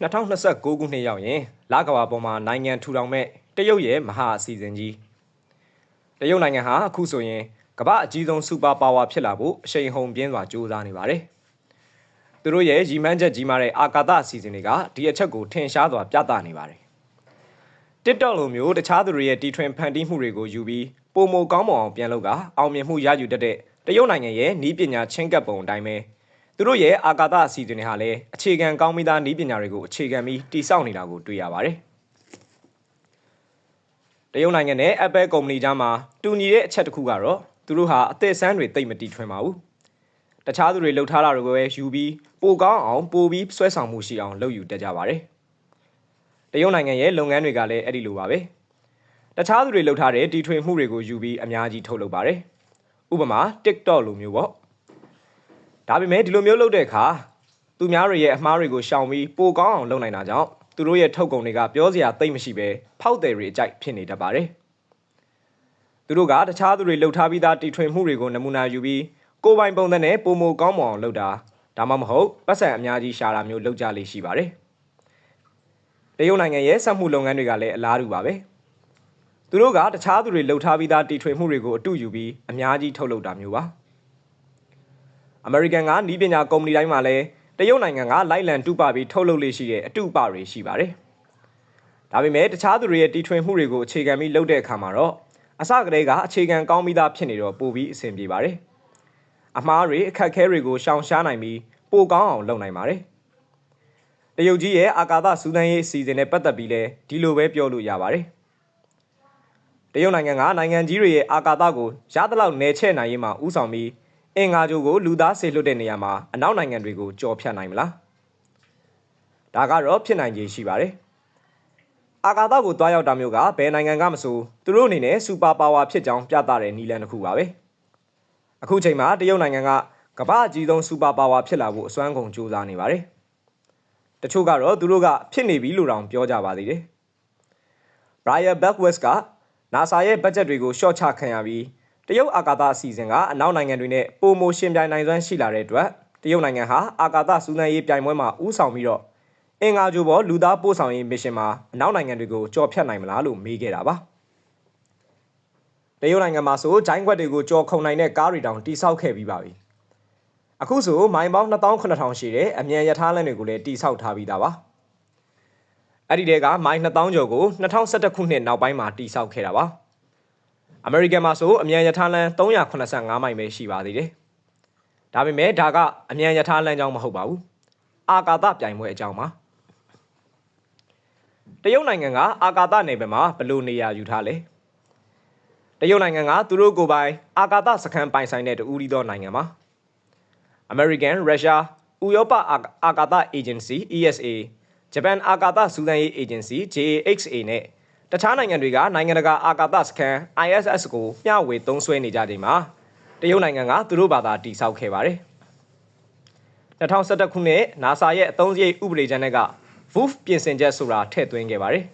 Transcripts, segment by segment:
2029ခုနှစ်ရောက်ရင်လကဘာပေါ်မှာနိုင်ငံထူထောင်မဲ့တရုတ်ရဲ့မဟာအစီအစဉ်ကြီးတရုတ်နိုင်ငံဟာအခုဆိုရင်ကမ္ဘာအကြီးဆုံးစူပါပါဝါဖြစ်လာဖို့အရှိန်ဟုန်ပြင်းစွာကြိုးစားနေပါတယ်။သူတို့ရဲ့ရည်မှန်းချက်ကြီးမားတဲ့အာကာသအစီအစဉ်တွေကဒီအချက်ကိုထင်ရှားစွာပြသနေပါတယ်။ TikTok လိုမျိုးတခြားသူတွေရဲ့တီထွင်ဖန်တီးမှုတွေကိုယူပြီးပုံမကောင်းမွန်အောင်ပြန်လုပ်ကအောင်မြင်မှုရယူတတ်တဲ့တရုတ်နိုင်ငံရဲ့နီးပညာချင်းကပ်ပုံအတိုင်းပဲ သူတို့ရဲ့အာကာသအစီအစဉ်တွေဟာလည်းအခြေခံကောင်းပြီးသားနီးပညာတွေကိုအခြေခံပြီးတည်ဆောက်နေတာကိုတွေ့ရပါတယ်။တရုတ်နိုင်ငံနဲ့ Apple ကုမ္ပဏီကြားမှာတူညီတဲ့အချက်တစ်ခုကတော့သူတို့ဟာအသက်ဆန်းတွေတိတ်မတီထွင်ပါဘူး။တခြားသူတွေလှုပ်ထားတာတွေကိုပဲယူပြီးပိုကောင်းအောင်ပိုပြီးဆွဲဆောင်မှုရှိအောင်လုပ်ယူတတ်ကြပါတယ်။တရုတ်နိုင်ငံရဲ့လုပ်ငန်းတွေကလည်းအဲ့ဒီလိုပါပဲ။တခြားသူတွေလှုပ်ထားတဲ့တီထွင်မှုတွေကိုယူပြီးအများကြီးထုတ်လုပ်ပါတယ်။ဥပမာ TikTok လိုမျိုးပေါ့။ ဒါပေမဲ့ဒီလိုမျိုးလုပ်တဲ့အခါသူများတွေရဲ့အမှားတွေကိုရှောင်ပြီးပိုကောင်းအောင်လုပ်နိုင်တာကြောင့်သူတို့ရဲ့ထုတ်ကုန်တွေကပြောစရာသိမ့်မရှိပဲဖောက်တယ်တွေအကြိုက်ဖြစ်နေတတ်ပါတယ်။သူတို့ကတခြားသူတွေလှုပ်ထားပြီးသားတီထွင်မှုတွေကိုနမူနာယူပြီးကိုယ်ပိုင်ပုံသဏ္ဍာန်နဲ့ပုံမကောင်းမွန်အောင်လုပ်တာဒါမှမဟုတ်ပတ်စံအများကြီးရှာတာမျိုးလုပ်ကြလိမ့်ရှိပါတယ်။တရုတ်နိုင်ငံရဲ့စက်မှုလုပ်ငန်းတွေကလည်းအလားတူပါပဲ။သူတို့ကတခြားသူတွေလှုပ်ထားပြီးသားတီထွင်မှုတွေကိုအတူယူပြီးအများကြီးထုတ်လုပ်တာမျိုးပါ။ အမေရိကန်ကနီးပညာကုမ္ပဏီတိုင်းမှာလည်းတရုတ်နိုင်ငံကလိုက်လံတူပပြီးထုတ်လုပ်လေရှိတဲ့အတူပတွေရှိပါတယ်။ဒါပေမဲ့တခြားသူတွေရဲ့တီထွင်မှုတွေကိုအခြေခံပြီးလုပ်တဲ့အခါမှာတော့အစကတည်းကအခြေခံကောင်းပြီးသားဖြစ်နေတော့ပိုပြီးအဆင်ပြေပါတယ်။အမှားတွေအခက်အခဲတွေကိုရှောင်ရှားနိုင်ပြီးပိုကောင်းအောင်လုပ်နိုင်ပါတယ်။တရုတ်ကြီးရဲ့အာကာသစူးစမ်းရေးအစီအစဉ်နဲ့ပတ်သက်ပြီးလဲဒီလိုပဲပြောလို့ရပါတယ်။တရုတ်နိုင်ငံကနိုင်ငံကြီးတွေရဲ့အာကာသကိုရသလောက်နယ်ချဲ့နိုင်ရေးမှာဥဆောင်ပြီး အင်္ဂါကြိုကိုလူသားဆေလွတ်တဲ့နေရာမှာအနောက်နိုင်ငံတွေကိုကြော်ဖြတ်နိုင်မလားဒါကတော့ဖြစ်နိုင်ခြေရှိပါတယ်အာကာသကိုတွားရောက်တာမျိုးကဘယ်နိုင်ငံကမဆိုသူတို့အနေနဲ့စူပါပါဝါဖြစ်ကြောင်းပြသတဲ့နည်းလမ်းတစ်ခုပါပဲအခုချိန်မှာတရုတ်နိုင်ငံကကမ္ဘာအကြီးဆုံးစူပါပါဝါဖြစ်လာဖို့အစွမ်းကုန်ကြိုးစားနေပါတယ်တချို့ကတော့သူတို့ကဖြစ်နေပြီလို့တောင်ပြောကြပါသေးတယ် Brian Beckwith က NASA ရဲ့ဘတ်ဂျက်တွေကိုရှော့ချခံရပြီး တရုတ်အာကာသအစီအစဉ်ကအနောက်နိုင်ငံတွေနဲ့ပုံမိုရှင်ပြိုင်နိုင်စွမ်းရှိလာတဲ့အတွက်တရုတ်နိုင်ငံဟာအာကာသစူးစမ်းရေးပြိုင်ပွဲမှာဦးဆောင်ပြီးတော့အင်္ဂါဂျိုဘောလူသားပို့ဆောင်ရေးမစ်ရှင်မှာအနောက်နိုင်ငံတွေကိုကြော်ဖြတ်နိုင်မလားလို့မေးခဲ့တာပါတရုတ်နိုင်ငံမှာဆိုဂျိုင်းခွက်တွေကိုကြော်ခုံနိုင်တဲ့ကားတွေတောင်တိစောက်ခဲ့ပြီးပါပြီအခုဆိုမိုင်ပေါင်း28000ရှိတဲ့အမြန်ရထားလမ်းတွေကိုလည်းတိစောက်ထားပြီးသားပါအဲ့ဒီတဲကမိုင်2000ကျော်ကို2011ခုနှစ်နောက်ပိုင်းမှာတိစောက်ခဲ့တာပါ အမေရိကန်မှာဆိုအမြန်ရထားလမ်း385မိုင်ပဲရှိပါသေးတယ်။ဒါပေမဲ့ဒါကအမြန်ရထားလမ်းကြောင်းမဟုတ်ပါဘူး။အာကာသပြိုင်ပွဲအကြောင်းပါ။တရုတ်နိုင်ငံကအာကာသနယ်ပယ်မှာဘယ်လိုနေရာယူထားလဲ။တရုတ်နိုင်ငံကသူတို့ကိုယ်ပိုင်အာကာသစခန်းပိုင်ဆိုင်တဲ့တူရီသောနိုင်ငံပါ။ American, Russia, ဥရောပအာကာသ Agency ESA, ဂျပန်အာကာသစူးစမ်းရေး Agency JAXA နဲ့ တခြားနိုင်ငံတွေကနိုင်ငံတကာအာကာသစခန်း ISS ကိုမျှဝေသုံးစွဲနေကြချိန်မှာတရုတ်နိုင်ငံကသူတို့ဘာသာတိစောက်ခဲ့ပါတယ်2011ခုနှစ် NASA ရဲ့အသုံးစရိတ်ဥပဒေကြမ်းက WOOF ပြင်ဆင်ချက်ဆိုတာထည့်သွင်းခဲ့ပါတယ်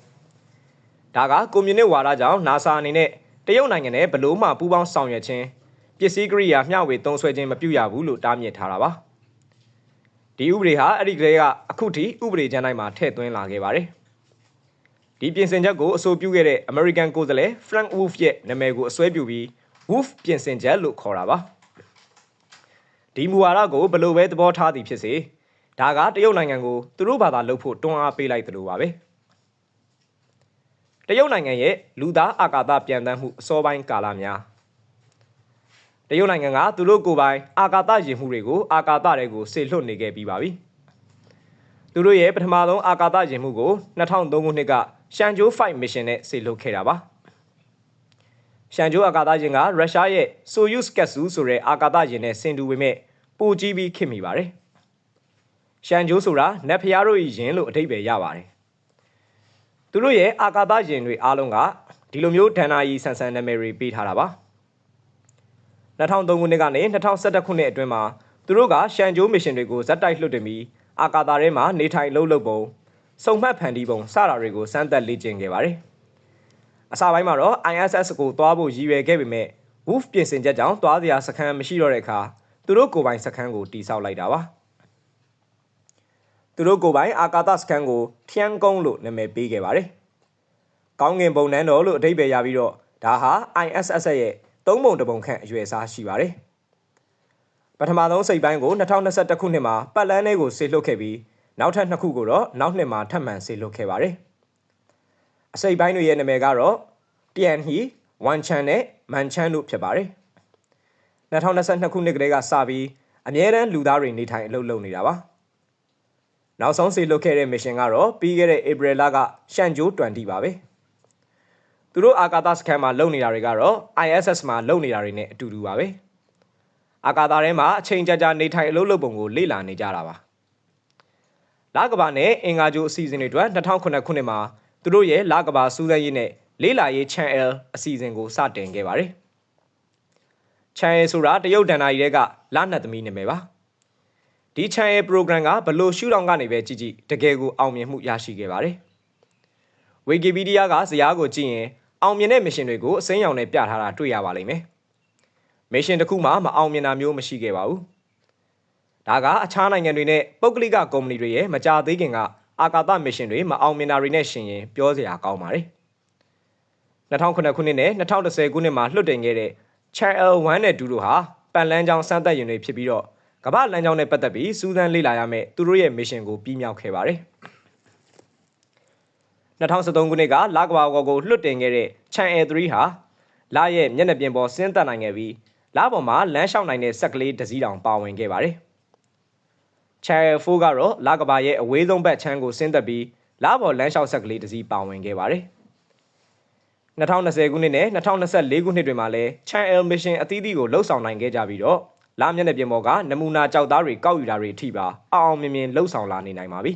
ဒါကကွန်မြူနစ်ဝါဒကြောင့် NASA အနေနဲ့တရုတ်နိုင်ငံနဲ့ဘလို့မှပူးပေါင်းဆောင်ရွက်ခြင်းပစ္စည်းကိရိယာမျှဝေသုံးစွဲခြင်းမပြုရဘူးလို့တားမြစ်ထားတာပါဒီဥပဒေဟာအဲ့ဒီကလေးကအခုထိဥပဒေကြမ်းတိုင်းမှာထည့်သွင်းလာခဲ့ပါတယ် ဒီပြင်ဆင်ချက်ကိုအဆိုပြုခဲ့တဲ့ American ကိုယ်စားလှယ် Frank Wolf ရဲ့နာမည်ကိုအစွဲပြုပြီး Wolf ပြင်ဆင်ချက်လို့ခေါ်တာပါဒီမူဝါဒကိုဘလို့ပဲသဘောထားသည်ဖြစ်စေဒါကတရုတ်နိုင်ငံကိုသူတို့ဘာသာလုပ်ဖို့တွန်းအားပေးလိုက်သလိုပါပဲတရုတ်နိုင်ငံရဲ့လူသားအာကာသပြန်တမ်းမှုအစောပိုင်းကာလများတရုတ်နိုင်ငံကသူတို့ကိုယ်ပိုင်အာကာသယင်မှုတွေကိုအာကာသတွေကိုဆေလွတ်နေခဲ့ပြီးပါပြီသူတို့ရဲ့ပထမဆုံးအာကာသယင်မှုကို2003ခုနှစ်က ရှန်ဂျိုး5 mission နဲ့ဆေလွတ်ခဲ့တာပါရှန်ဂျိုးအာကာသယာဉ်ကရုရှားရဲ့ Soyuz capsule ဆိုတဲ့အာကာသယာဉ်နဲ့ဆင်တူပေမဲ့ပိုကြီးပြီးခင်မိပါတယ်ရှန်ဂျိုးဆိုတာနတ်ဖျားတို့ရဲ့ယာဉ်လို့အဓိပ္ပာယ်ရပါတယ်သူတို့ရဲ့အာကာသယာဉ်တွေအားလုံးကဒီလိုမျိုးဒဏ္ဍာရီဆန်ဆန်နာမည်တွေပေးထားတာပါ2003ခုနှစ်ကနေ2011ခုနှစ်အတွင်းမှာသူတို့ကရှန်ဂျိုးမစ်ရှင်တွေကိုဇက်တိုက်လွှတ်တင်ပြီးအာကာသထဲမှာနေထိုင်လှုပ်လှုပ်ပုံ စုံမှတ်ဖန်တီးပုံစတာတွေကိုစမ်းသပ်လေ့ကျင့်ခဲ့ပါတယ်။အစပိုင်းမှာတော့ ISS ကိုသွားဖို့ရည်ရွယ်ခဲ့ပေမဲ့ Wolf ပြင်ဆင်ချက်ကြောင့်သွားစရာစခန်းမရှိတော့တဲ့အခါသူတို့ကိုယ်ပိုင်စခန်းကိုတိစောက်လိုက်တာပါ။သူတို့ကိုယ်ပိုင်အာကာသစခန်းကိုထျန်းကုန်းလို့နာမည်ပေးခဲ့ပါတယ်။ကောင်းကင်ဘုံနန်းတော်လို့အဓိပ္ပာယ်ရပြီးတော့ဒါဟာ ISS ရဲ့သုံးပုံတစ်ပုံခန့်အရွယ်အစားရှိပါတယ်။ပထမဆုံးစိတ်ပိုင်းကို2021ခုနှစ်မှာပတ်လန်းလေးကိုဆေလွှတ်ခဲ့ပြီး နောက်ထပ်နှစ်ခုကိုတော့နောက်နှစ်မှာထပ်မံဆေလွှတ်ခဲ့ပါတယ်။အစိတ်ပိုင်းတွေရဲ့နာမည်ကတော့တျန်ဟီ၊ဝမ်ချန်နဲ့မန်ချန်တို့ဖြစ်ပါတယ်။2022ခုနှစ်ကတည်းကစပြီးအမြဲတမ်းလူသားတွေနေထိုင်အလုပ်လုပ်နေတာပါ။နောက်ဆုံးဆေလွှတ်ခဲ့တဲ့မစ်ရှင်ကတော့ပြီးခဲ့တဲ့ဧပြီလကရှန်ဂျိုး20ပါပဲ။သူတို့အာကာသစခန်းမှာလုပ်နေတာတွေကတော့ ISS မှာလုပ်နေတာတွေနဲ့အတူတူပါပဲ။အာကာသထဲမှာအချိန်ကြာကြာနေထိုင်အလုပ်လုပ်ပုံကိုလေ့လာနေကြတာပါ။ လကဘာနဲ့အင်္ဂါဂျိုအစီအစဉ်တွေအတွက်2009ခုနှစ်မှာသူတို့ရဲ့လကဘာစူးစမ်းရေးနဲ့လေးလာရေး channel အစီအစဉ်ကိုစတင်ခဲ့ပါတယ်။ channel ဆိုတာတရုတ်ဒဏ္ဍာရီတွေကလနတ်သမီးနာမည်ပါ။ဒီ channel program ကဘလို့ရှုထောင့်ကနေပဲကြည့်ကြည့်တကယ်ကိုအောင်မြင်မှုရရှိခဲ့ပါတယ်။ Wikipedia ကဇာတ်ကိုကြည့်ရင်အောင်မြင်တဲ့ mission တွေကိုအစိမ်းရောင်နဲ့ပြထားတာတွေ့ရပါလိမ့်မယ်။ mission တစ်ခုမှမအောင်မြင်တာမျိုးမရှိခဲ့ပါဘူး။ ဒါကအခြားနိုင်ငံတွေနဲ့ပုဂ္ဂလိကကုမ္ပဏီတွေရဲ့မကြသေးခင်ကအာကာသ mission တွေမအောင်မြင်တာတွေနဲ့ရှင်ရင်ပြောစရာကောင်းပါတယ်။2009ခုနှစ်နဲ့2010ခုနှစ်မှာလွှတ်တင်ခဲ့တဲ့ Channel 1နဲ့2တို့ဟာပတ်လန်းကြောင်းစမ်းသပ်ရင်တွေဖြစ်ပြီးတော့ကမ္ဘာလမ်းကြောင်းနဲ့ပတ်သက်ပြီးစူးစမ်းလေ့လာရမယ့်သူတို့ရဲ့ mission ကိုပြီးမြောက်ခဲ့ပါတယ်။2013ခုနှစ်ကလကဘာဝကိုလွှတ်တင်ခဲ့တဲ့ Channel 3ဟာလရဲ့မျက်နှာပြင်ပေါ်ဆင်းသက်နိုင်ခဲ့ပြီးလပေါ်မှာလမ်းလျှောက်နိုင်တဲ့ဆက်ကလေးတစ်စီးတောင်ပါဝင်ခဲ့ပါတယ်။ Channel 4ကတော့လကဘာရဲ့အဝေးဆုံးဘက်ခြမ်းကိုဆင်းသက်ပြီးလပေါ်လမ်းလျှောက်ဆက်ကလေးတစ်စီးပါဝင်ခဲ့ပါတယ်။2020ခုနှစ်နဲ့2024ခုနှစ်တွေမှာလည်း Channel Mission အသီးသီးကိုလှုပ်ဆောင်နိုင်ခဲ့ကြပြီးတော့လာမျက်နှာပြင်ပေါ်ကနမူနာကြောက်သားတွေကောက်ယူတာတွေအထိပါအောင်အောင်မြင်မြင်လှုပ်ဆောင်လာနေနိုင်ပါပြီ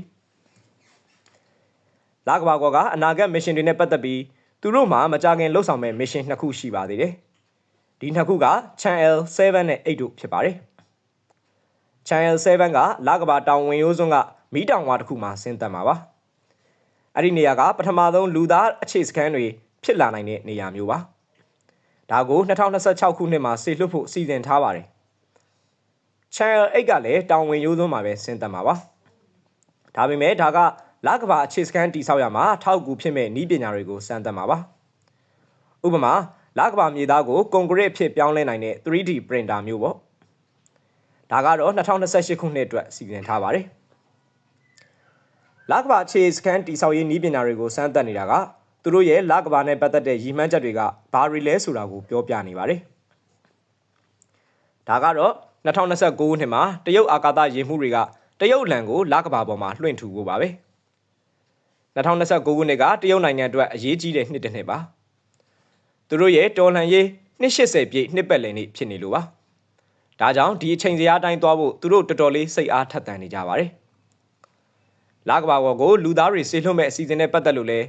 ။လာကဘာကောကအနာဂတ် mission တွေနဲ့ပတ်သက်ပြီးသူတို့မှာမကြခင်လှုပ်ဆောင်မဲ့ mission နှစ်ခုရှိပါသေးတယ်။ဒီနှစ်ခုက Channel 7နဲ့8တို့ဖြစ်ပါတယ်။ Channel 7ကလာကဘာတောင်ဝင်ရိုးစွန်းကမီးတောင်ဝါတစ်ခုမှာဆင်းသက်မှာပါ။အဲ့ဒီနေရာကပထမဆုံးလူသားအခြေစခန်းတွေဖြစ်လာနိုင်တဲ့နေရာမျိုးပါဒါကို2026ခုနှစ်မှာဆေလွှတ်ဖို့စီစဉ်ထားပါတယ် Channel 8ကလည်းတောင်ဝင်ရိုးသွန်းမှာပဲဆင်းသက်မှာပါဒါပေမဲ့ဒါကလကဘာအခြေစခန်းတိဆောက်ရမှာထောက်ကူဖြစ်မဲ့ဤပညာတွေကိုစမ်းသပ်မှာပါဥပမာလကဘာမြေသားကိုကွန်ကရစ်ဖြစ်ပြောင်းလဲနိုင်တဲ့ 3D printer မျိုးပေါ့ ဒါကတော့2028ခုနှစ်အတွက်စီစဉ်ထားပါတယ်လကဘာအခြေစခန်းတိဆောက်ရေးဤပညာတွေကိုစမ်းသပ်နေတာကသူတို့ရဲ့လကဘာနဲ့ပတ်သက်တဲ့ရည်မှန်းချက်တွေကဘာတွေလဲဆိုတာကိုပြောပြနေပါတယ်။ဒါကတော့2029ခုနှစ်မှာတရုတ်အာကာသယာဉ်မှုတွေကတရုတ်လန်ကိုလကဘာပေါ်မှာလွှင့်ထူဖို့ပါပဲ။2029ခုနှစ်ကတရုတ်နိုင်ငံအတွက်အရေးကြီးတဲ့နှစ်တစ်နှစ်ပါ။သူတို့ရဲ့တော်လှန်ရေးနှစ်80ပြည့်နှစ်ပတ်လည်နေ့ဖြစ်နေလို့ပါ။ ဒါကြောင့်ဒီအချိန်စရာအတိုင်းသွားဖို့သူတို့တော်တော်လေးစိတ်အားထက်သန်နေကြပါတယ်။လကဘာဝကိုလူသားတွေဆေးလွှတ်မဲ့အစီအစဉ်နဲ့ပတ်သက်လို့လဲ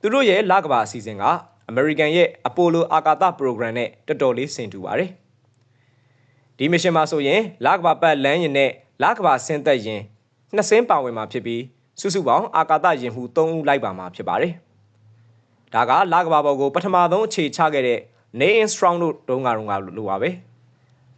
သူတို့ရဲ့လကဘာအစီအစဉ်ကအမေရိကန်ရဲ့အပိုလိုအာကာသပရိုဂရမ်နဲ့တော်တော်လေးဆင်တူပါတယ်။ဒီမရှင်မှာဆိုရင်လကဘာပတ်လမ်းရင်နဲ့လကဘာဆင်းသက်ရင်နှစ်စင်းပါဝင်မှာဖြစ်ပြီးစုစုပေါင်းအာကာသယာဉ်မှု၃ဦးလိုက်ပါမှာဖြစ်ပါတယ်။ဒါကလကဘာပေါ်ကိုပထမဆုံးအခြေချခဲ့တဲ့ Neil Armstrong တို့တုန်းကတုန်းကလိုပါပဲ။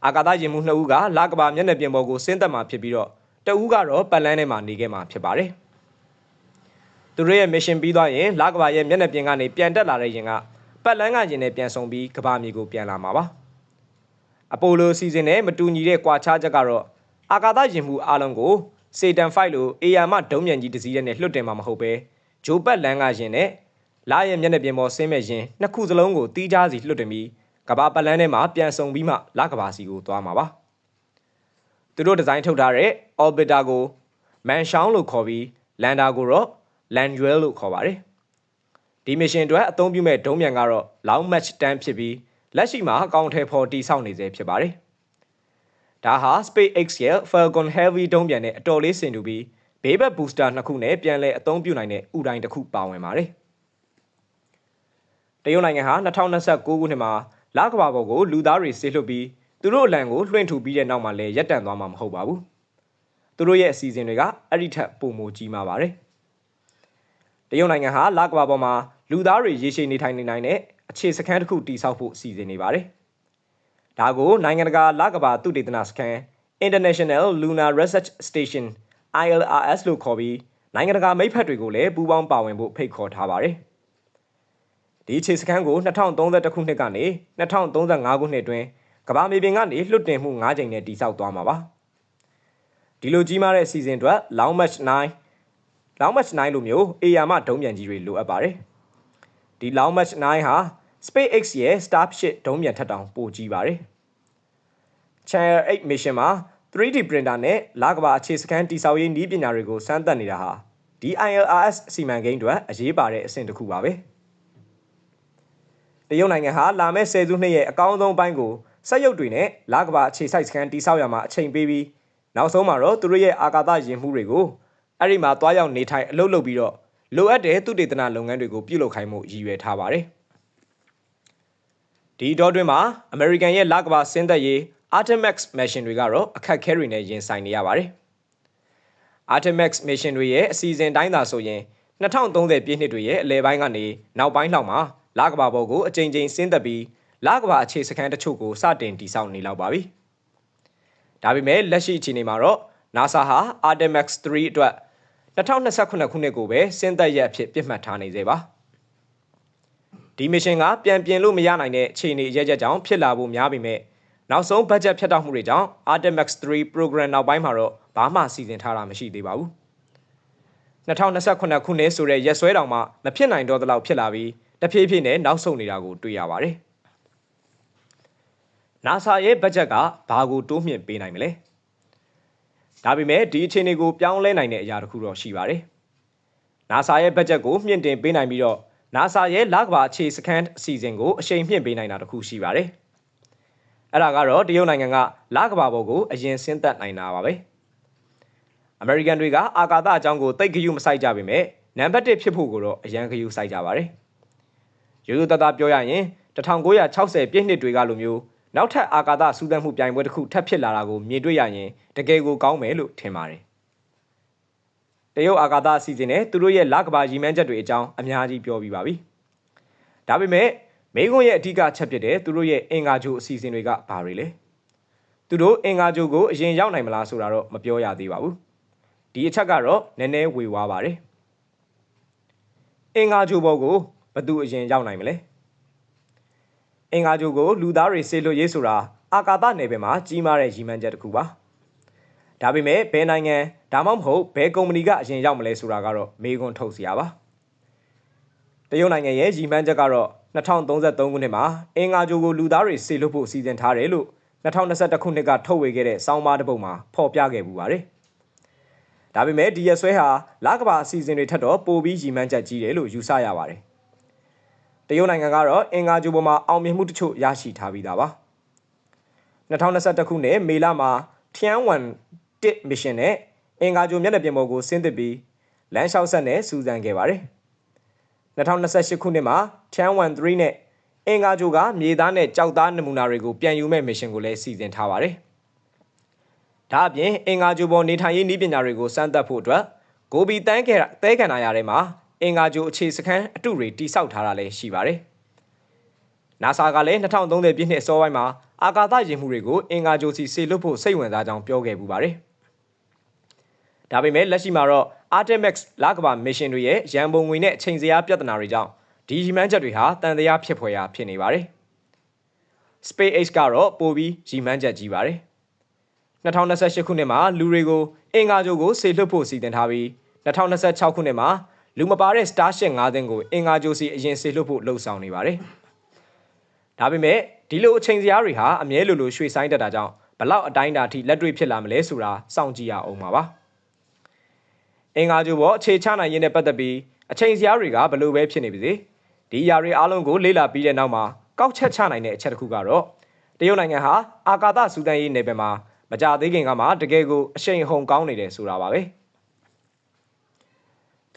အာကာသယာဉ်မှုနှစ်ဦးကလကဘာမျက်နှာပြင်ပေါ်ကိုဆင်းသက်မှာဖြစ်ပြီးတော့တဦးကတော့ပတ်လန်းထဲမှာနေခဲ့မှာဖြစ်ပါတယ်။သူတို့ရဲ့ mission ပြီးသွားရင်လကဘာရဲ့မျက်နှာပြင်ကနေပြန်တက်လာတဲ့ရင်ကပတ်လန်းကရင်နဲ့ပြန်ဆုံပြီးကဘာမြေကိုပြန်လာမှာပါအပိုလိုစီစဉ်နဲ့မတူညီတဲ့ကွာခြားချက်ကတော့အာကာသယာဉ်မှုအလုံးကိုစေတန်5လိုအေယာမဒုံးမြန်ကြီးတစ်စီးနဲ့လွှတ်တင်မှာမဟုတ်ပဲဂျိုပတ်လန်းကရင်နဲ့လာရဲ့မျက်နှာပြင်ပေါ်ဆင်းမဲ့ရင်နှစ်ခုစလုံးကိုတီးခြားစီလွှတ်တင်ပြီး ကဘာပတ်လန်းထဲမှာပြန်ဆုံပြီးမှလကဘာစီကိုသွားမှာပါသူတို့ဒီဇိုင်းထုတ်ထားတဲ့ orbiter ကို manshang လို့ခေါ်ပြီး lander ကိုတော့ Landuel လို့ခေါ်ပါတယ်။ဒီမစ်ရှင်အတွက်အသုံးပြုမဲ့ဒုံးမြန်ကတော့ Long March 10ဖြစ်ပြီးလက်ရှိမှာအကောင့်ထဲပေါ်တိစောက်နေစေဖြစ်ပါတယ်။ဒါဟာ SpaceX ရဲ့ Falcon Heavy ဒုံးမြန်နဲ့အတော်လေးဆင်တူပြီးဘေးဘက် booster နှစ်ခုနဲ့ပြန်လည်အသုံးပြုနိုင်တဲ့ဥတိုင်းတစ်ခုပါဝင်ပါတယ်။တရုတ်နိုင်ငံဟာ2029ခုနှစ်မှာ လကဘာပေါ်ကိုလူသားတွေဆေးလွှတ်ပြီးသူတို့အလံကိုလွှင့်ထူပြီးတဲ့နောက်မှာလည်းရပ်တန့်သွားမှာမဟုတ်ပါဘူး။သူတို့ရဲ့အစီအစဉ်တွေကအဲ့ဒီထက်ပိုမိုကြီးမားပါတယ်။တရုတ်နိုင်ငံဟာလကဘာပေါ်မှာလူသားတွေရေရှည်နေထိုင်နေနိုင်တဲ့အခြေစခန်းတစ်ခုတည်ဆောက်ဖို့စီစဉ်နေပါတယ်။ဒါကိုနိုင်ငံတကာလကဘာသုတေသနစခန်း International Lunar Research Station ILRS လို့ခေါ်ပြီးနိုင်ငံတကာမိတ်ဖက်တွေကိုလည်းပူးပေါင်းပါဝင်ဖို့ဖိတ်ခေါ်ထားပါတယ်။ ဒီခြေစခန်းကို2031ခုနှစ်ကနေ2035ခုနှစ်အတွင်းကမ္ဘာမြေပြင်ကနေလွှတ်တင်မှု9ကြိမ်နဲ့တိစောက်သွားမှာပါ။ဒီလိုကြီးမားတဲ့စီစဉ်အတွက် Long March 9 Long March 9လိုမျိုးအေယာမဒုံးပြန်ကြီးတွေလိုအပ်ပါတယ်။ဒီ Long March 9ဟာ SpaceX ရဲ့ Starship ဒုံးပြန်ထက်တောင်ပိုကြီးပါတယ်။ Channel 8 mission မှာ 3D printer နဲ့လကဘာအခြေစခန်းတိစောက်ရေးနည်းပညာတွေကိုစမ်းသပ်နေတာဟာဒီ ILRS စီမံကိန်းအတွက်အရေးပါတဲ့အဆင့်တစ်ခုပါပဲ တရုတ်နိုင်ငံဟာလာမယ့်ဆယ်စုနှစ်ရဲ့အကောင်းဆုံးပိုင်းကိုစက်ရုပ်တွေနဲ့လကဘာအခြေစိုက်စခန်းတိစောက်ရမှာအချိန်ပေးပြီးနောက်ဆုံးမှာတော့သူတို့ရဲ့အာကာသယဉ်မှုတွေကိုအဲ့ဒီမှာတွားရောက်နေထိုင်အလုပ်လုပ်ပြီးတော့လိုအပ်တဲ့သုတေသနလုပ်ငန်းတွေကိုပြုလုပ်ခိုင်းမှုရည်ရွယ်ထားပါတယ်ဒီတော့တွင်မှာအမေရိကန်ရဲ့လကဘာစင်းသက်ရေး Artemis mission တွေကတော့အခက်ခဲတွေနဲ့ရင်ဆိုင်နေရပါတယ်။ Artemis mission တွေရဲ့အစီအစဉ်တိုင်းသာဆိုရင်2030ပြည့်နှစ်တွေရဲ့အလယ်ပိုင်းကနေနောက်ပိုင်းလောက်မှာ လကဘာပေါ်ကိုအကြိမ်ကြိမ်ဆင်းသက်ပြီးလကဘာအခြေစခန်းတချို့ကိုစတင်တည်ဆောက်နေလောက်ပါပြီ။ဒါပေမဲ့လက်ရှိအခြေအနေမှာတော့ NASA ဟာ Artemis 3အတွက်2029ခုနှစ်ကိုပဲဆင်းသက်ရက်အဖြစ်ပြစ်မှတ်ထားနေသေးပါ။ဒီမရှင်ကပြန်ပြင်လို့မရနိုင်တဲ့အခြေအနေရရက်ကြောင့်ဖြစ်လာဖို့များပေမဲ့နောက်ဆုံးဘတ်ဂျက်ဖြတ်တောက်မှုတွေကြောင့် Artemis 3 program နောက်ပိုင်းမှာတော့ဘာမှစီစဉ်ထားတာမရှိသေးပါဘူး2028ခုနှစ်ဆိုတဲ့ရက်စွဲတောင်မှမဖြစ်နိုင်တော့သလောက်ဖြစ်လာပြီး တဖြည်းဖြည်းနဲ့နောက်ဆုတ်နေတာကိုတွေ့ရပါတယ်။ NASA ရဲ့ဘတ်ဂျက်ကဘာကိုတိုးမြှင့်ပေးနိုင်မလဲ။ဒါပေမဲ့ဒီအခြေအနေကိုပြောင်းလဲနိုင်တဲ့အရာတစ်ခုတော့ရှိပါတယ်။ NASA ရဲ့ဘတ်ဂျက်ကိုမြင့်တင်ပေးနိုင်ပြီးတော့ NASA ရဲ့လကဘာအခြေစခန်းအစီအစဉ်ကိုအရှိန်မြင့်ပေးနိုင်တာတခုရှိပါတယ်။အဲ့ဒါကတော့တရုတ်နိုင်ငံကလကဘာပေါ်ကိုအရင်ဆင်းသက်နိုင်တာပါပဲအမေရိကန်တွေကအာကာသအကြောင်းကိုတိတ်ဂယုမဆိုင်ကြပေမဲ့နံပါတ်1ဖြစ်ဖို့ကိုတော့အရန်ဂယုဆိုင်ကြပါတယ် ရိုးရိုးသားသားပြောရရင်1960ပြည့်နှစ်တွေကလိုမျိုးနောက်ထပ်အာကာသစူးစမ်းမှုပြိုင်ပွဲတစ်ခုထပ်ဖြစ်လာတာကိုမြင်တွေ့ရရင်တကယ်ကိုကောင်းမယ်လို့ထင်ပါတယ်တရုတ်အာကာသအစီအစဉ်နဲ့သူတို့ရဲ့လကဘာရည်မှန်းချက်တွေအကြောင်းအများကြီးပြောပြီးပါပြီဒါပေမဲ့မိခွန်းရဲ့အဓိကချက်ဖြစ်တဲ့သူတို့ရဲ့အင်္ဂါဂျိုအစီအစဉ်တွေကဘာတွေလဲသူတို့အင်္ဂါဂျိုကိုအရင်ရောက်နိုင်မလားဆိုတာတော့မပြောရသေးပါဘူးဒီအချက်ကတော့နည်းနည်းဝေဝါးပါတယ်အင်္ဂါဂျိုဘောကိုဘ သူအရင်ရောက်နိုင်မလဲအင်္ဂါဂျိုကိုလူသားတွေဆေလွတ်ရေးဆိုတာအာကာသနယ်ပယ်မှာကြီးမားတဲ့ရည်မှန်းချက်တစ်ခုပါဒါပေမဲ့ဘယ်နိုင်ငံဒါမှမဟုတ်ဘယ်ကုမ္ပဏီကအရင်ရောက်မလဲဆိုတာကတော့မေးခွန်းထုတ်စရာပါတရုတ်နိုင်ငံရဲ့ရည်မှန်းချက်ကတော့2033ခုနှစ်မှာအင်္ဂါဂျိုကိုလူသားတွေဆေလွတ်ဖို့စီစဉ်ထားတယ်လို့2021ခုနှစ်ကထုတ်ဝေခဲ့တဲ့စောင်းပါးတစ်ပုဒ်မှာဖော်ပြခဲ့ပူပါတယ်။ဒါပေမဲ့ဒီရက်ဆွဲဟာလကဘာအစီအစဉ်တွေထက်တော့ပိုပြီးရည်မှန်းချက်ကြီးတယ်လို့ယူဆရပါတယ်။ တရုတ်နိုင်ငံကတော့အင်္ဂါဂျိုပေါ်မှာအောင်မြင်မှုတချို့ရရှိထားပြီးသားပါ။2021ခုနှစ်မေလမှာထျန်းဝန်1 mission နဲ့အင်္ဂါဂျိုမျက်နှာပြင်ပေါ်ကိုဆင်းသက်ပြီးလမ်းလျှောက်ဆက်နဲ့စူးစမ်းခဲ့ပါတယ်။2028ခုနှစ်မှာ Tianwan-3 နဲ့အင်္ဂါဂျိုကမြေသားနဲ့ကြောက်သားနမူနာတွေကိုပြန်ယူမဲ့မစ်ရှင်ကိုလည်းစီစဉ်ထားပါတယ်။ဒါအပြင်အင်္ဂါဂျိုပေါ်နေထိုင်ရေးနည်းပညာတွေကိုစမ်းသပ်ဖို့အတွက်ဂိုဘီတန်းခဲတဲခန္ဓာရထဲမှာ အင်္ဂါဂျိုအခြေစခန်းအတုတွေတိစောက်ထားတာလည်းရှိပါတယ်။ NASA ကလည်း2030ပြည့်နှစ်အစောပိုင်းမှာအာကာသယာဉ်မှုတွေကိုအင်္ဂါဂျိုစီဆေလွတ်ဖို့စိတ်ဝင်စားကြောင်းပြောခဲ့ပူပါတယ်။ဒါပေမဲ့လက်ရှိမှာတော့ Artemis လကဘာမစ်ရှင်တွေရဲ့ရန်ပုံငွေနဲ့ချိန်စရာပြဿနာတွေကြောင့်ဒီရည်မှန်းချက်တွေဟာတန်တရားဖြစ်ဖွယ်ရာဖြစ်နေပါတယ်။ SpaceX ကတော့ပိုပြီးရည်မှန်းချက်ကြီးပါတယ်။2028ခုနှစ်မှာလူတွေကိုအင်္ဂါဂြိုလ်ကိုဆေလွှတ်ဖို့စီစဉ်ထားပြီး2026ခုနှစ်မှာ လူမပါတဲ့ Starship 9သင်းကိုအင်္ဂါဂြိုလ်စီအရင်ဆေလွှတ်ဖို့လှုံ့ဆော်နေပါတယ်။ဒါပေမဲ့ဒီလိုအချိန်စရာတွေဟာအမြဲလိုလိုရွှေ့ဆိုင်းတတ်တာကြောင့်ဘလောက်အတိုင်းအတာထိလက်တွေ့ဖြစ်လာမလဲဆိုတာစောင့်ကြည့်ရအောင်ပါပါ။အင်္ဂါဂျိုဘောအခြေချနိုင်ရေးနဲ့ပတ်သက်ပြီးအချိန်စရာတွေကဘလို့ပဲဖြစ်နေပါစေဒီຢာတွေအားလုံးကိုလေ့လာပြီးတဲ့နောက်မှာကောက်ချက်ချနိုင်တဲ့အချက်တစ်ခုကတော့တရုတ်နိုင်ငံဟာအာကာသစူးစမ်းရေးနယ်ပယ်မှာမကြသေးခင်ကမှတကယ်ကိုအရှိန်ဟုန်ကောင်းနေတယ်ဆိုတာပါပဲ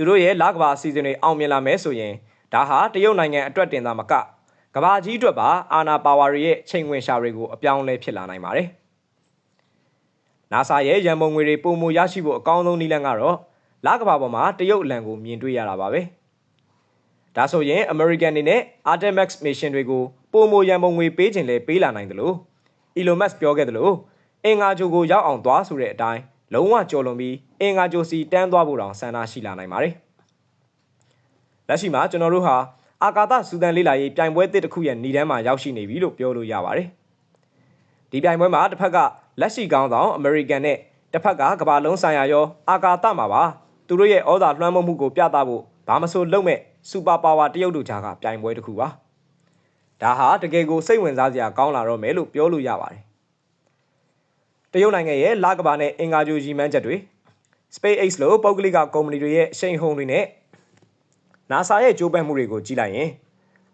သူတို့ရဲ့လကဘာအစီအစဉ်တွေအောင်မြင်လာမယ်ဆိုရင်ဒါဟာတရုတ်နိုင်ငံအတွက်တင်သားမကကဘာကြီးအတွက်ပါအာနာပါဝါရဲ့ချိန်ဝင်ရှာတွေကိုအပြောင်းလဲဖြစ်လာနိုင်ပါတယ်။ NASA ရဲ့ရန်ပုံငွေတွေပုံမူရရှိဖို့အကောင်းဆုံးနည်းလမ်းကတော့လကဘာပေါ်မှာတရုတ်အလံကိုမြင်တွေ့ရတာပါပဲဒါဆိုရင် American အနေနဲ့ Artemis mission တွေကိုပုံမရန်ပုံငွေပေးခြင်းလဲပေးလာနိုင်တယ်လို့ Elon Musk ပြောခဲ့တယ်လို့အင်္ဂါဂျိုကိုရောက်အောင်သွားဆိုတဲ့အတိုင်းလုံးဝကြော်လွန်ပြီး အင်္ဂါကြိုစီတန်းသွားဖို့တောင်ဆန္ဒရှိလာနိုင်ပါတယ်လက်ရှိမှာကျွန်တော်တို့ဟာအာကာသစူဒန်လေးလာရေးပြိုင်ပွဲတစ်တစ်ခုရဲ့ဏီတန်းမှာရောက်ရှိနေပြီလို့ပြောလို့ရပါတယ်ဒီပြိုင်ပွဲမှာတစ်ဖက်ကလက်ရှိကောင်းဆောင်အမေရိကန်နဲ့တစ်ဖက်ကကမ္ဘာလုံးဆိုင်ရာရောအာကာသမှာပါသူတို့ရဲ့ဩဇာလွှမ်းမိုးမှုကိုပြသဖို့ဘာမဆိုလုပ်မဲ့စူပါပါဝါတရုတ်တို့ကြားကပြိုင်ပွဲတစ်ခုပါဒါဟာတကယ်ကိုစိတ်ဝင်စားစရာကောင်းလာတော့မယ်လို့ပြောလို့ရပါတယ်တရုတ်နိုင်ငံရဲ့လကဘာနဲ့အင်္ဂါဂျိုရီမန်းချက်တွေ SpaceX လို့ပုဂ္ဂလိကကုမ္ပဏီတွေရဲ့အရှိန်ဟုန်တွေနဲ့ NASA ရဲ့ကြိုးပမ်းမှုတွေကိုကြည့်လိုက်ရင်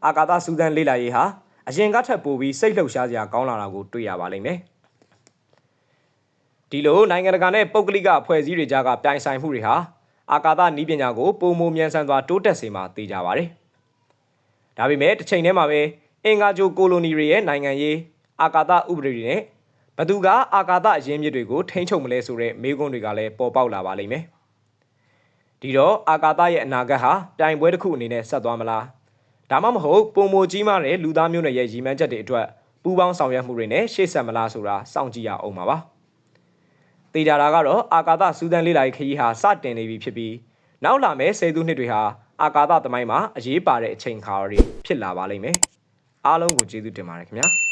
အာကာသစူးစမ်းလေ့လာရေးဟာအရင်ကထက်ပိုပြီးစိတ်လှုပ်ရှားစရာကောင်းလာတာကိုတွေ့ရပါလိမ့်မယ်။ဒီလိုနိုင်ငံတကာနဲ့ပုဂ္ဂလိကအဖွဲ့အစည်းတွေကြားကပြိုင်ဆိုင်မှုတွေဟာအာကာသနည်းပညာကိုပုံမမြန်ဆန်စွာတိုးတက်စေမှာသိကြပါတယ်။ဒါပေမဲ့တစ်ချိန်တည်းမှာပဲအင်္ဂါဂျိုကိုလိုနီတွေရဲ့နိုင်ငံရေးအာကာသဥပဒေတွေနဲ့ ဘသူကအာကာသအရင်းမြစ်တွေကိုထိန်းချုပ်မလဲဆိုတဲ့မေးခွန်းတွေကလည်းပေါ်ပေါက်လာပါလိမ့်မယ်။ဒီတော့အာကာသရဲ့အနာဂတ်ဟာပြိုင်ပွဲတစ်ခုအနေနဲ့ဆက်သွားမလားဒါမှမဟုတ်ပုံမိုကြီးမားတဲ့လူသားမျိုးနွယ်ရဲ့ရည်မှန်းချက်တွေအတွက်ပူးပေါင်းဆောင်ရွက်မှုတွေနဲ့ရှေ့ဆက်မလားဆိုတာစောင့်ကြည့်ရအောင်ပါပါ။တေချာတာကတော့အာကာသစူးစမ်းလေ့လာရေးခရီးဟာစတင်နေပြီဖြစ်ပြီးနောက်လာမယ့်ဆယ်စုနှစ်တွေဟာအာကာသသမိုင်းမှာအရေးပါတဲ့အချိန်ခါတွေဖြစ်လာပါလိမ့်မယ်။အားလုံးကိုကျေးဇူးတင်ပါတယ်ခင်ဗျာ။